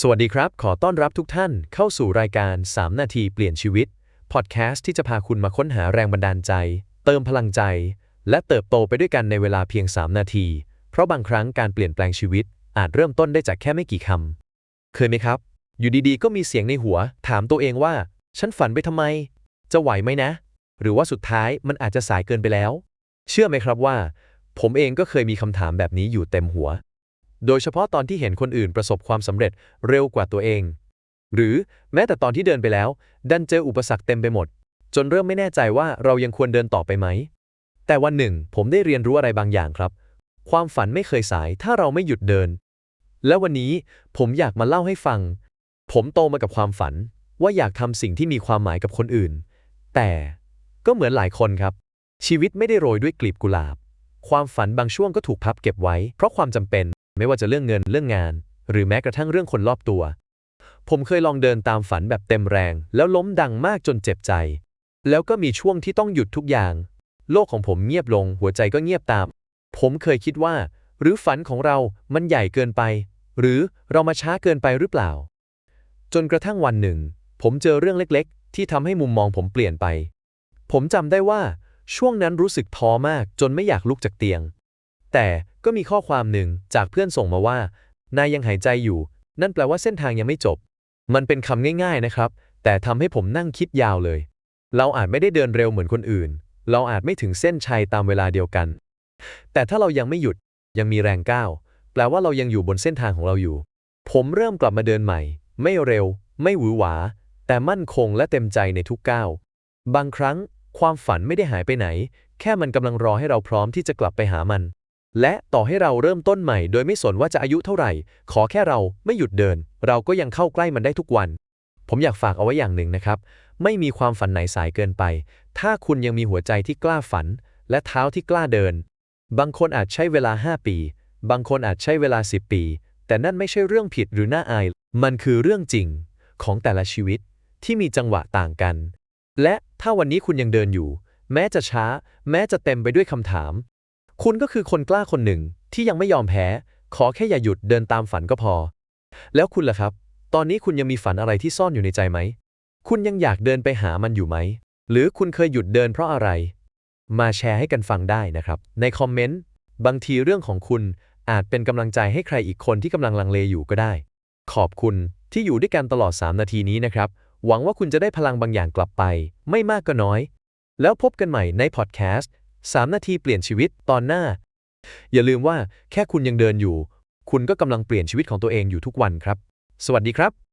สวัสดีครับ ขอต้อนรับทุกท่านเข้าสู่รายการ 3 นาทีเปลี่ยนชีวิต พอดแคสต์ที่จะพาคุณมาค้นหาแรงบันดาลใจ เติมพลังใจ และเติบโตไปด้วยกันในเวลาเพียง 3 นาที เพราะบางครั้งการเปลี่ยนแปลงชีวิต อาจเริ่มต้นได้จากแค่ไม่กี่คำ เคยไหมครับ อยู่ดีๆ ก็มีเสียงในหัว ถามตัวเองว่า ฉันฝันไปทำไม จะไหวไหมนะ หรือว่าสุดท้ายมันอาจจะสายเกินไปแล้ว เชื่อไหมครับว่า ผมเองก็เคยมีคำถามแบบนี้อยู่เต็มหัว โดยเฉพาะตอนที่เห็นคนอื่นประสบความสำเร็จเร็วกว่าตัวเอง หรือแม้แต่ตอนที่เดินไปแล้ว ดันเจออุปสรรคเต็มไปหมด จนเริ่มไม่แน่ใจว่าเรายังควรเดินต่อไปไหม แต่วันหนึ่ง ผมได้เรียนรู้อะไรบางอย่างครับ ความฝันไม่เคยสายถ้าเราไม่หยุดเดิน และวันนี้ผมอยากมาเล่าให้ฟัง ผมโตมากับความฝันว่าอยากทำสิ่งที่มีความหมายกับคนอื่น แต่ก็เหมือนหลายคนครับ ชีวิตไม่ได้โรยด้วยกลีบกุหลาบ ความฝันบางช่วงก็ถูกพับเก็บไว้ เพราะความจำเป็น ไม่ว่าจะเรื่องเงินเรื่องงาน หรือแม้กระทั่งเรื่องคนรอบตัว ผมเคยลองเดินตามฝันแบบเต็มแรง แล้วล้มดังมากจนเจ็บใจ แล้วก็มีช่วงที่ต้องหยุดทุกอย่าง โลกของผมเงียบลง หัวใจก็เงียบตาม ผมเคยคิดว่า หรือฝันของเรามันใหญ่เกินไป หรือเรามาช้าเกินไปหรือเปล่า จนกระทั่งวันหนึ่ง ผมเจอเรื่องเล็กๆ ที่ทำให้มุมมองผมเปลี่ยนไป ผมจำได้ว่าช่วงนั้นรู้สึกท้อมากจนไม่อยากลุกจากเตียง แต่ ก็มีข้อความหนึ่งจากเพื่อนส่งมาว่า นายยังหายใจอยู่ นั่นแปลว่าเส้นทางยังไม่จบ มันเป็นคำง่ายๆนะครับ แต่ทำให้ผมนั่งคิดยาวเลย เราอาจไม่ได้เดินเร็วเหมือนคนอื่น เราอาจไม่ถึงเส้นชัยตามเวลาเดียวกัน แต่ถ้าเรายังไม่หยุด ยังมีแรงก้าว แปลว่าเรายังอยู่บนเส้นทางของเราอยู่ ผมเริ่มกลับมาเดินใหม่ ไม่เร็ว ไม่หวือหวา แต่มั่นคงและเต็มใจในทุกก้าว บางครั้งความฝันไม่ได้หายไปไหน แค่มันกำลังรอให้เราพร้อมที่จะกลับไปหามัน และต่อให้เราเริ่มต้นใหม่โดยไม่สนว่าจะอายุเท่าไหร่ ขอแค่เราไม่หยุดเดิน เราก็ยังเข้าใกล้มันได้ทุกวัน ผมอยากฝากเอาไว้อย่างหนึ่งนะครับ ไม่มีความฝันไหนสายเกินไป ถ้าคุณยังมีหัวใจที่กล้าฝัน และเท้าที่กล้าเดิน บางคนอาจใช้เวลา 5 ปี บางคนอาจใช้เวลา 10 ปี แต่นั่นไม่ใช่เรื่องผิดหรือน่าอาย มันคือเรื่องจริงของแต่ละชีวิตที่มีจังหวะต่างกัน และถ้าวันนี้คุณยังเดินอยู่ แม้จะช้า แม้จะเต็มไปด้วยคำถาม คุณก็คือคนกล้าคนหนึ่งที่ยังไม่ยอมแพ้ ขอแค่อย่าหยุดเดินตามฝันก็พอ แล้วคุณล่ะครับ ตอนนี้คุณยังมีฝันอะไรที่ซ่อนอยู่ในใจไหม คุณยังอยากเดินไปหามันอยู่ไหม หรือคุณเคยหยุดเดินเพราะอะไร มาแชร์ให้กันฟังได้นะครับ ในคอมเมนต์ บางทีเรื่องของคุณอาจเป็นกำลังใจให้ใครอีกคนที่กำลังลังเลอยู่ก็ได้ ขอบคุณที่อยู่ด้วยกันตลอด 3 นาทีนี้นะครับ หวังว่าคุณจะได้พลังบางอย่างกลับไป ไม่มากก็น้อย แล้วพบกันใหม่ในพอดแคสต์ 3 นาทีเปลี่ยนชีวิตตอนหน้า อย่าลืมว่าแค่คุณยังเดินอยู่ คุณก็กำลังเปลี่ยนชีวิตของตัวเองอยู่ทุกวันครับ สวัสดีครับ